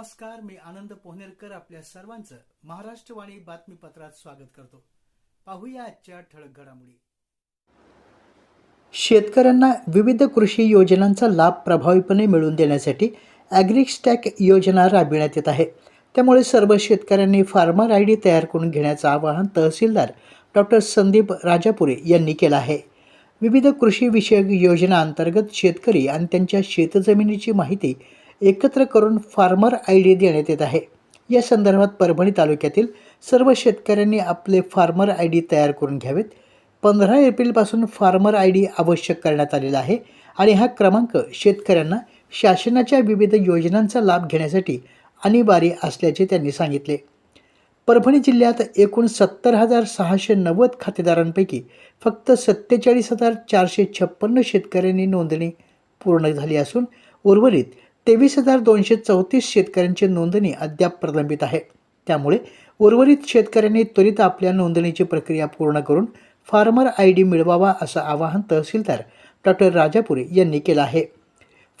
नमस्कार मी आनंद पोहनेरकर आपल्या सर्वांचं महाराष्ट्रवाणी बातमीपत्रात स्वागत करतो. पाहूया आजच्या ठळक घडामोडी. शेतकऱ्यांना विविध कृषी योजनांचा लाभ प्रभावीपणे मिळवून देण्यासाठी ॲग्रिस्टॅक योजना राबविण्यात येत आहे. त्यामुळे सर्व शेतकऱ्यांनी फार्मर आय डी तयार करून घेण्याचं आवाहन तहसीलदार डॉक्टर संदीप राजापुरे यांनी केलं आहे. विविध कृषी विषयक योजनांतर्गत शेतकरी आणि त्यांच्या शेतजमिनीची माहिती एकत्र करून फार्मर आय डी देण्यात येत आहे. या संदर्भात परभणी तालुक्यातील सर्व शेतकऱ्यांनी आपले फार्मर आय डी तयार करून घ्यावेत. पंधरा एप्रिलपासून फार्मर आय डी आवश्यक करण्यात आलेला आहे आणि हा क्रमांक शेतकऱ्यांना शासनाच्या विविध योजनांचा लाभ घेण्यासाठी अनिवार्य असल्याचे त्यांनी सांगितले. परभणी जिल्ह्यात एकूण सत्तर हजार सहाशे नव्वद खातेदारांपैकी फक्त सत्तेचाळीस हजार चारशे छप्पन्न शेतकऱ्यांनी नोंदणी पूर्ण झाली असून उर्वरित तेवीस हजार दोनशे चौतीस शेतकऱ्यांची नोंदणी अद्याप प्रलंबित आहे. त्यामुळे उर्वरित शेतकऱ्यांनी त्वरित आपल्या नोंदणीची प्रक्रिया पूर्ण करून फार्मर आय डी मिळवावा असं आवाहन तहसीलदार डॉक्टर राजापुरे यांनी केलं आहे.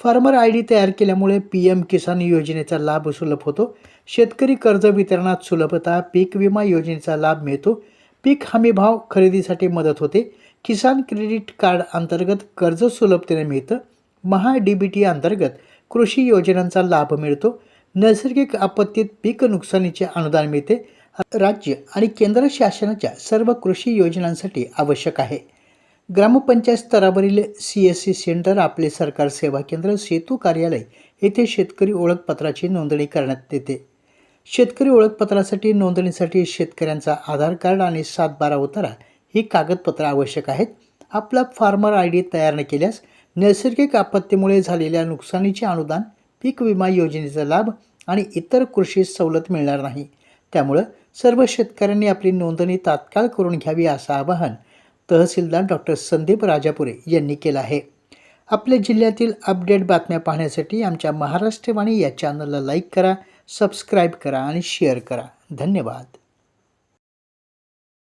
फार्मर आय डी तयार केल्यामुळे पी एम किसान योजनेचा लाभ सुलभ होतो. शेतकरी कर्ज वितरणात सुलभता पीक विमा योजनेचा लाभ मिळतो. पीक हमी भाव खरेदीसाठी मदत होते. किसान क्रेडिट कार्ड अंतर्गत कर्ज सुलभतेने मिळतं. महा डी बी टी अंतर्गत कृषी योजनांचा लाभ मिळतो. नैसर्गिक आपत्तीत पीक नुकसानीचे अनुदान मिळते. राज्य आणि केंद्र शासनाच्या सर्व कृषी योजनांसाठी आवश्यक आहे. ग्रामपंचायत स्तरावरील सी एस सी सेंटर आपले सरकार सेवा केंद्र सेतू कार्यालय येथे शेतकरी ओळखपत्राची नोंदणी करण्यात येते. शेतकरी ओळखपत्रासाठी नोंदणीसाठी शेतकऱ्यांचा आधार कार्ड आणि सात बारा उतारा ही कागदपत्र आवश्यक आहेत. आपला फार्मर आय डी तयार न केल्यास नैसर्गिक आपत्तीमुळे झालेल्या नुकसानीचे अनुदान पीक विमा योजनेचा लाभ आणि इतर कृषी सवलत मिळणार नाही. त्यामुळं सर्व शेतकऱ्यांनी आपली नोंदणी तात्काळ करून घ्यावी असं आवाहन तहसीलदार डॉक्टर संदीप राजापुरे यांनी केलं आहे. आपल्या जिल्ह्यातील अपडेट बातम्या पाहण्यासाठी आमच्या महाराष्ट्रवाणी या चॅनलला लाईक करा सबस्क्राईब करा आणि शेअर करा. धन्यवाद.